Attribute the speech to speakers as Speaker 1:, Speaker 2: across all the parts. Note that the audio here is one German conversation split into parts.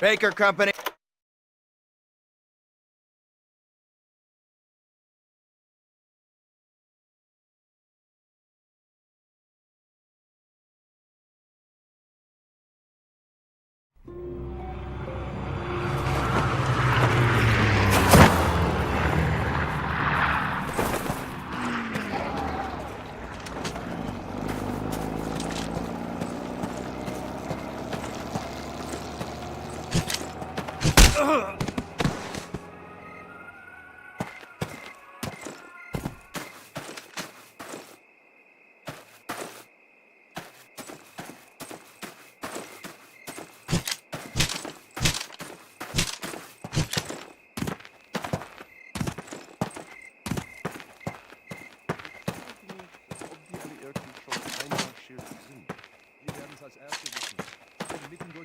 Speaker 1: Baker Company.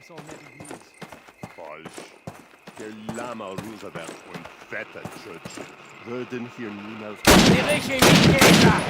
Speaker 2: Mitten durch so Navy
Speaker 3: Falsch. Der Lama Roosevelt und Vetter Churchill würden hier niemals...
Speaker 4: Die Richtige Jäger!
Speaker 2: Dazu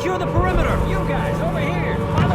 Speaker 2: Secure the perimeter! You guys, over here!